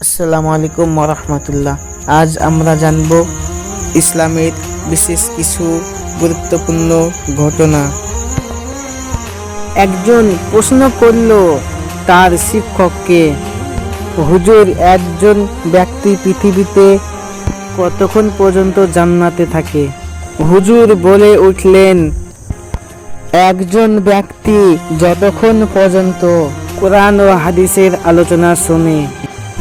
আসসালামু আলাইকুম রহমতুল্লাহ। আজ আমরা জানব ইসলামের বিশেষ কিছু গুরুত্বপূর্ণ ঘটনা। একজন প্রশ্ন করল, তার শিক্ষককে হুজুর, একজন ব্যক্তি পৃথিবীতে কতক্ষণ পর্যন্ত জান্নাতে থাকে? হুজুর বলে উঠলেন একজন ব্যক্তি যতক্ষণ পর্যন্ত কোরআন ও হাদিসের আলোচনা শুনে,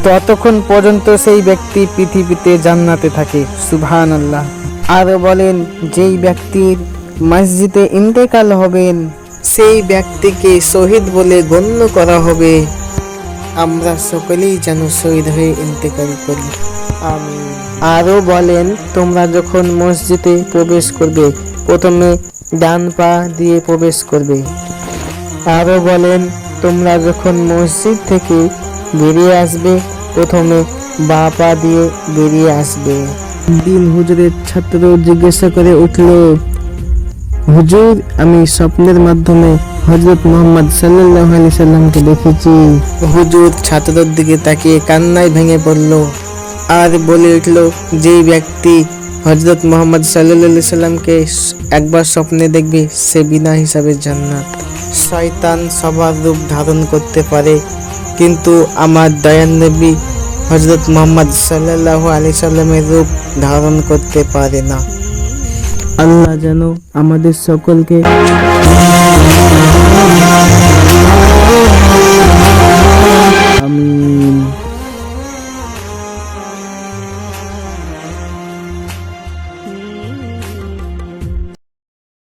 ততক্ষণ পর্যন্ত সেই ব্যক্তি পৃথিবীতে জান্নাতে থাকে সুবহান আল্লাহ আরও বলেন, যেই ব্যক্তির মসজিদে ইন্তেকাল হবেন সেই ব্যক্তিকে শহীদ বলে গণ্য করা হবে। আমরা সকলেই যেন শহীদ হয়ে ইন্তেকাল করি। আমিন। আরও বলেন, তোমরা যখন মসজিদে প্রবেশ করবে, প্রথমে ডান পা দিয়ে প্রবেশ করবে। আরও বলেন, তোমরা যখন মসজিদ থেকে বেরিয়ে আসবে, প্রথমে বা পা দিয়ে বেরিয়ে আসবে। দিন হুজুরের ছাত্র জিজ্ঞাসা করে উঠল হুজুর, আমি স্বপ্নের মাধ্যমে হজরত মোহাম্মদ সাল্লাল্লাহু আলাইহি সাল্লামকে দেখেছি। হুজুর ছাত্রদের দিকে তাকিয়ে কান্নায় ভেঙে পড়ল। আর বলে উঠল, যেই ব্যক্তি হজরত মোহাম্মদ আলাইহি সাল্লামকে একবার স্বপ্নে দেখবে, সে বিনা হিসাবে জান্নাত। শয়তান সবার রূপ ধারণ করতে পারে, কিন্তু আমার দয়ান নবী হজরত মোহাম্মদ সাল্লাল্লাহু আলাইহি সাল্লামের রূপ ধারণ করতে পারে না। আল্লাহ যেন আমাদের সকলকে